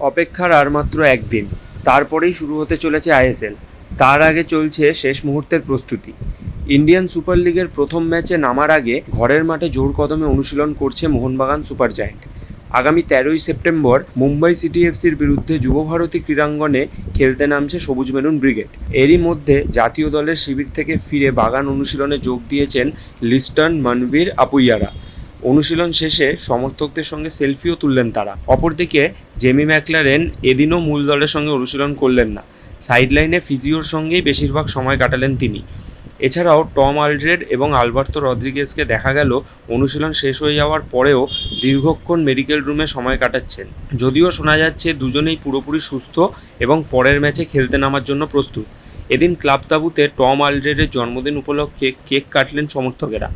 অপেক্ষার আর মাত্র একদিন। তারপরেই শুরু হতে চলেছে আইএসএল। তার আগে চলছে শেষ মুহূর্তের প্রস্তুতি। ইন্ডিয়ান সুপার লিগের প্রথম ম্যাচে নামার আগে ঘরের মাঠে জোর কদমে অনুশীলন করছে মোহনবাগান সুপার জায়েন্ট। আগামী তেরোই সেপ্টেম্বর মুম্বাই সিটি এফসির বিরুদ্ধে যুবভারতী ক্রীড়াঙ্গনে খেলতে নামছে সবুজ মেরুন ব্রিগেড। এরই মধ্যে জাতীয় দলের শিবির থেকে ফিরে বাগান অনুশীলনে যোগ দিয়েছেন লিস্টন মানবীর আপুইয়ারা। অনুশীলন শেষে সমর্থকদের সঙ্গে সেলফিও তুললেন তারা। অপরদিকে, জেমি ম্যাকলারেন এদিনও মূল দলের সঙ্গে অনুশীলন করলেন না। সাইডলাইনে ফিজিওর সঙ্গেই বেশিরভাগ সময় কাটালেন তিনি। এছাড়াও টম আলড্রেড এবং আলবার্তো রদ্রিগেজকে দেখা গেল অনুশীলন শেষ হয়ে যাওয়ার পরেও দীর্ঘক্ষণ মেডিকেল রুমে সময় কাটাচ্ছেন। যদিও শোনা যাচ্ছে দুজনেই পুরোপুরি সুস্থ এবং পরের ম্যাচে খেলতে নামার জন্য প্রস্তুত। এদিন ক্লাব তাবুতে টম আলড্রেডের জন্মদিন উপলক্ষে কেক কাটলেন সমর্থকেরা।